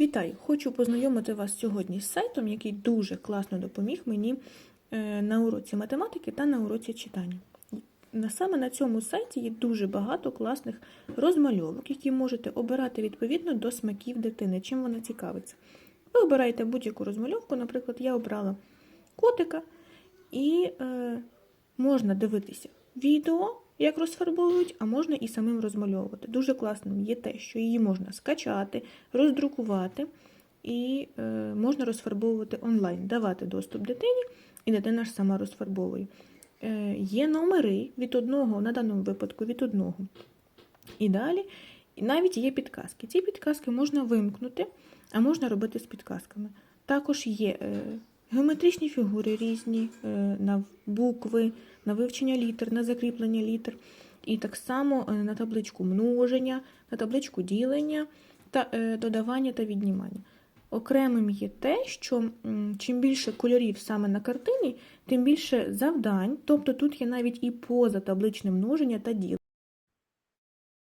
Вітаю! Хочу познайомити вас сьогодні з сайтом, який дуже класно допоміг мені е, на уроці математики та на уроці читання. Саме на цьому сайті є дуже багато класних розмальовок, які можете обирати відповідно до смаків дитини, чим вона цікавиться. Ви обираєте будь-яку розмальовку, наприклад, я обрала котика, і е, можна дивитися відео, як розфарбовують, а можна і самим розмальовувати. Дуже класним є те, що її можна скачати, роздрукувати і е, можна розфарбовувати онлайн, давати доступ дитині, і дитина ж сама розфарбовує. Е, є номери від одного, на даному випадку від одного. І далі і навіть є підказки. Ці підказки можна вимкнути, а можна робити з підказками. Також є е, геометричні фігури різні, е, на букви, на вивчення літер, на закріплення літер. І так само е, на табличку множення, на табличку ділення, та е, додавання та віднімання. Окремим є те, що чим більше кольорів саме на картині, тим більше завдань, тобто тут є навіть і позатабличне множення та ділення.